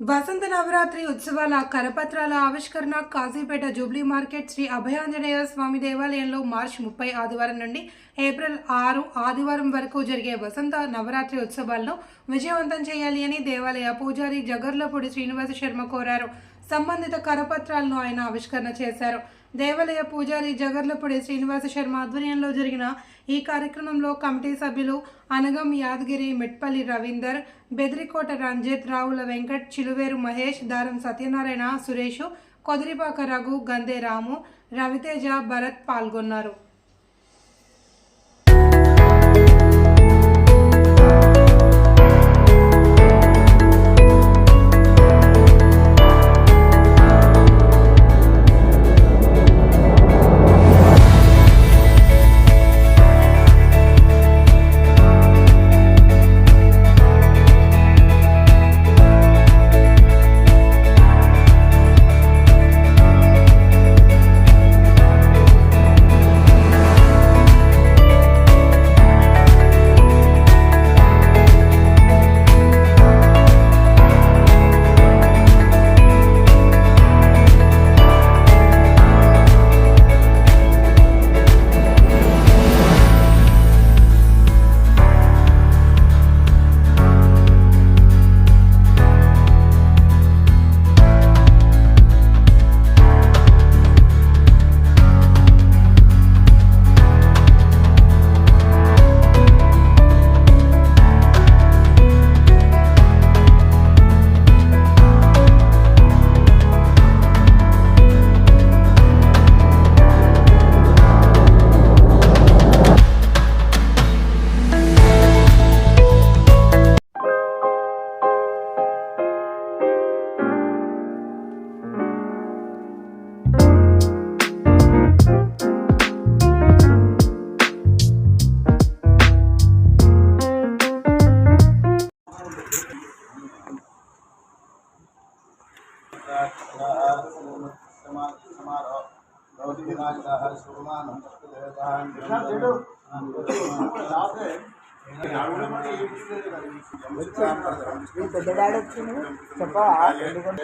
వసంత నవరాత్రి ఉత్సవాల కరపత్రాల ఆవిష్కరణ కాజీపేట జూబ్లీ మార్కెట్ శ్రీ అభయాంజనేయ స్వామి దేవాలయంలో మార్చి ముప్పై ఆదివారం నుండి ఏప్రిల్ ఆరు ఆదివారం వరకు జరిగే వసంత నవరాత్రి ఉత్సవాలను విజయవంతం చేయాలి అని దేవాలయ పూజారి జగర్లపూడి శ్రీనివాస శర్మ కోరారు. సంబంధిత కరపత్రాలను ఆయన ఆవిష్కరణ చేశారు. దేవాలయ పూజారి జగర్లపూడి శ్రీనివాస శర్మ ఆధ్వర్యంలో జరిగిన ఈ కార్యక్రమంలో కమిటీ సభ్యులు అనగం యాదగిరి మెట్పల్లి రవీందర్ బెదిరికోట రంజిత్ రావుల వెంకట్ చిలువేరు మహేష్ దారం సత్యనారాయణ సురేష్ కొదిరిపాక రఘు గందే రాము రవితేజ భరత్ పాల్గొన్నారు. పెద్ద డాడీ వచ్చింది చెప్పవా ఎందుకంటే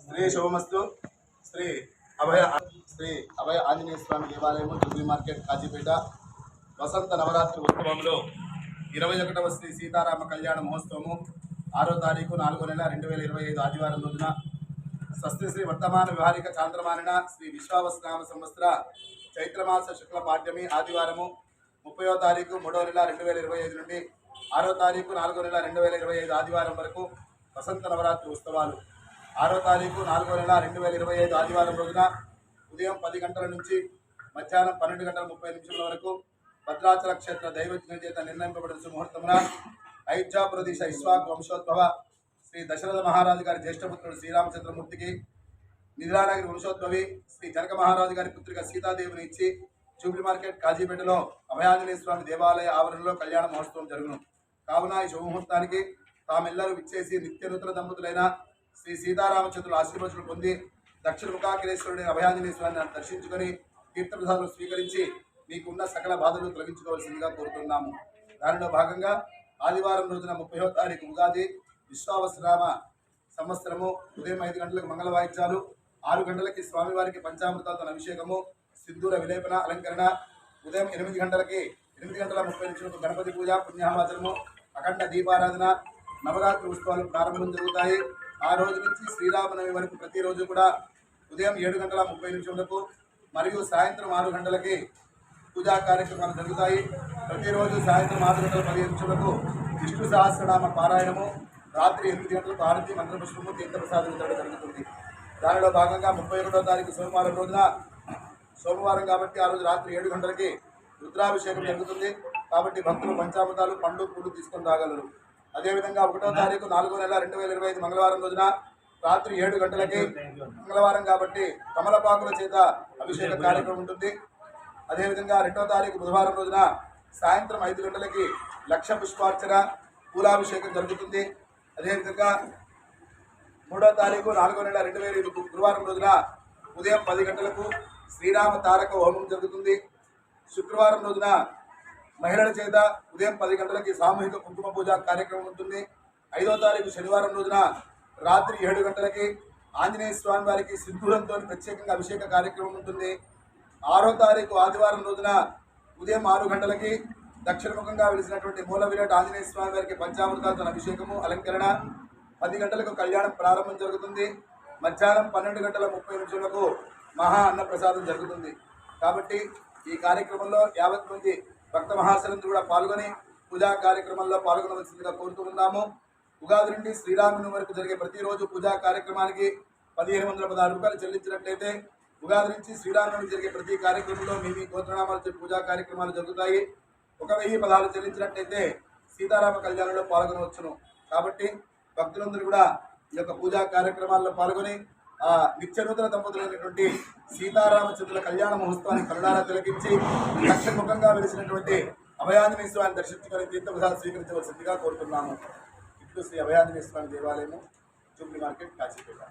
శ్రీ శుభమస్తు. శ్రీ అభయ శ్రీ అభయ ఆంజనేయ స్వామి దేవాలయము జుబ్లీ మార్కెట్ కాజీపేట. వసంత నవరాత్రి ఉత్సవంలో ఇరవై ఒకటవ శ్రీ సీతారామ కళ్యాణ మహోత్సవము ఆరో తారీఖు నాలుగో నెల రెండు వేల ఇరవై ఐదు ఆదివారం రోజున స్వస్తి శ్రీ వర్తమాన వ్యవహారిక చాంద్రమానిన శ్రీ విశ్వావసనామ సంవత్సర చైత్రమాస శుక్ల పాఠ్యమి ఆదివారము ముప్పయో తారీఖు మూడో నెల రెండు వేల ఇరవై ఐదు నుండి ఆరో తారీఖు నాలుగో నెల రెండు వేల ఇరవై ఐదు ఆదివారం వరకు వసంత నవరాత్రి ఉత్సవాలు. ఆరో తారీఖు నాలుగో నెల రెండు వేల ఇరవై ఐదు ఆదివారం రోజున ఉదయం పది గంటల నుంచి మధ్యాహ్నం పన్నెండు గంటల ముప్పై నిమిషాల వరకు భద్రాచల క్షేత్ర దైవజ్ఞ చేత నిర్ణయింపబడిన సుముహూర్తమున అయోధ్యాప్రదేశ ఇస్వాక్ వంశోద్భవ శ్రీ దశరథ మహారాజు గారి జ్యేష్ఠపుత్రుడు శ్రీరామచంద్రమూర్తికి నిద్రానగిరి వంశోద్భవి శ్రీ జనక మహారాజు గారి పుత్రిక సీతాదేవిని ఇచ్చి జూబ్లీ మార్కెట్ కాజీపేటలో అభయాంజనేయ స్వామి దేవాలయ ఆవరణలో కళ్యాణ మహోత్సవం జరుగును. కావున ఈ శుభముహూర్తానికి తామెల్లరూ విచ్చేసి నిత్య నూతన దంపతులైన శ్రీ సీతారామచంద్రుల ఆశీర్వచనం పొంది దక్షిణ ముఖాకిరేశ్వరుడి అభయాంజనేయ స్వామిని దర్శించుకొని తీర్థప్రసాదం స్వీకరించి మీకున్న సకల బాధలు తొలగించుకోవాల్సిందిగా కోరుతున్నాము. దానిలో భాగంగా ఆదివారం రోజున ముప్పైవ తారీఖు ఉగాది విశ్వావసరామ సంవత్సరము ఉదయం ఐదు గంటలకు మంగళ వాయిద్యాలు ఆరు గంటలకి స్వామివారికి పంచామృతాలతో అభిషేకము సింధూర విలేపన అలంకరణ ఉదయం ఎనిమిది గంటలకి ఎనిమిది గంటల ముప్పై నిమిషాలకు గణపతి పూజ పుణ్యాహవాచనము అఖండ దీపారాధన నవరాత్రి ఉత్సవాలు ప్రారంభం జరుగుతాయి. ఆ రోజు నుంచి శ్రీరామనవమి వరకు ప్రతిరోజు కూడా ఉదయం ఏడు గంటల ముప్పై నిమిషములకు మరియు సాయంత్రం ఆరు గంటలకి పూజా కార్యక్రమాలు జరుగుతాయి. ప్రతిరోజు సాయంత్రం ఆరు గంటల పదిహేను నిమిషములకు విష్ణు సహస్రనామ పారాయణము. రాత్రి ఎనిమిది గంటలకు ఆరతి మంత్రపుష్పము తీర్థప్రసాదం ఇవ్వడం జరుగుతుంది. దానిలో భాగంగా ముప్పై ఒకటో తారీఖు సోమవారం రోజున సోమవారం కాబట్టి ఆ రోజు రాత్రి ఏడు గంటలకి రుద్రాభిషేకం జరుగుతుంది. కాబట్టి భక్తులు పంచామృతాలు పండు పూలు తీసుకొని రాగలరు. అదేవిధంగా ఒకటో తారీఖు నాలుగో నెల రెండు వేల ఇరవై ఐదు మంగళవారం రోజున రాత్రి ఏడు గంటలకి మంగళవారం కాబట్టి కమలపాకుల చేత అభిషేక కార్యక్రమం ఉంటుంది. అదేవిధంగా రెండో తారీఖు బుధవారం రోజున సాయంత్రం ఐదు గంటలకి లక్ష పుష్పార్చన పూలాభిషేకం జరుగుతుంది. అదేవిధంగా మూడో తారీఖు నాలుగో నెల రెండు వేల గురువారం రోజున ఉదయం పది గంటలకు శ్రీరామ తారక హోమం జరుగుతుంది. శుక్రవారం రోజున మహిళల చేత ఉదయం పది గంటలకి సామూహిక కుంకుమ పూజ కార్యక్రమం ఉంటుంది. ఐదో తారీఖు శనివారం రోజున రాత్రి ఏడు గంటలకి ఆంజనేయ స్వామి వారికి సింధూరంతో ప్రత్యేకంగా అభిషేక కార్యక్రమం ఉంటుంది. ఆరో తారీఖు ఆదివారం రోజున ఉదయం ఆరు గంటలకి దక్షిణముఖంగా వెలిసినటువంటి మూల విరాట్ ఆంజనేయ స్వామి వారికి పంచామృతాలతో అభిషేకము అలంకరణ. పది గంటలకు కళ్యాణం ప్రారంభం జరుగుతుంది. మధ్యాహ్నం పన్నెండు గంటల ముప్పై నిమిషాలకు మహా అన్నప్రసాదం జరుగుతుంది. కాబట్టి ఈ కార్యక్రమంలో యావత్ మంది భక్త మహాశలందరూ కూడా పాల్గొని పూజా కార్యక్రమంలో పాల్గొనవలసిందిగా కోరుతూ ఉన్నాము. ఉగాది నుండి శ్రీరాముని వరకు జరిగే ప్రతిరోజు పూజా కార్యక్రమానికి పదిహేను వందల పదహారు రూపాయలు చెల్లించినట్లయితే ఉగాది నుంచి శ్రీరాముని జరిగే ప్రతి కార్యక్రమంలో మీ మీ గోత్రనామాలు పూజా కార్యక్రమాలు జరుగుతాయి. ఒక వెయ్యి పదహారు చెల్లించినట్టయితే సీతారామ కళ్యాణంలో పాల్గొనవచ్చును. కాబట్టి భక్తులందరూ కూడా ఈ యొక్క పూజా కార్యక్రమాల్లో పాల్గొని ఆ నిత్య నూతన దంపతులైనటువంటి సీతారామచంద్రుల కళ్యాణ మహోత్సవాన్ని కరుణారా తిలకించి దక్షిణముఖంగా వెలిసినటువంటి అభయాంజనేయ స్వామిని దర్శించుకొని తీర్థప్రసాదం స్వీకరించవలసిందిగా కోరుతున్నాము. ఇప్పుడు శ్రీ అభయాంజనేయ స్వామి దేవాలయము జూబ్లీ మార్కెట్ కాచిపేట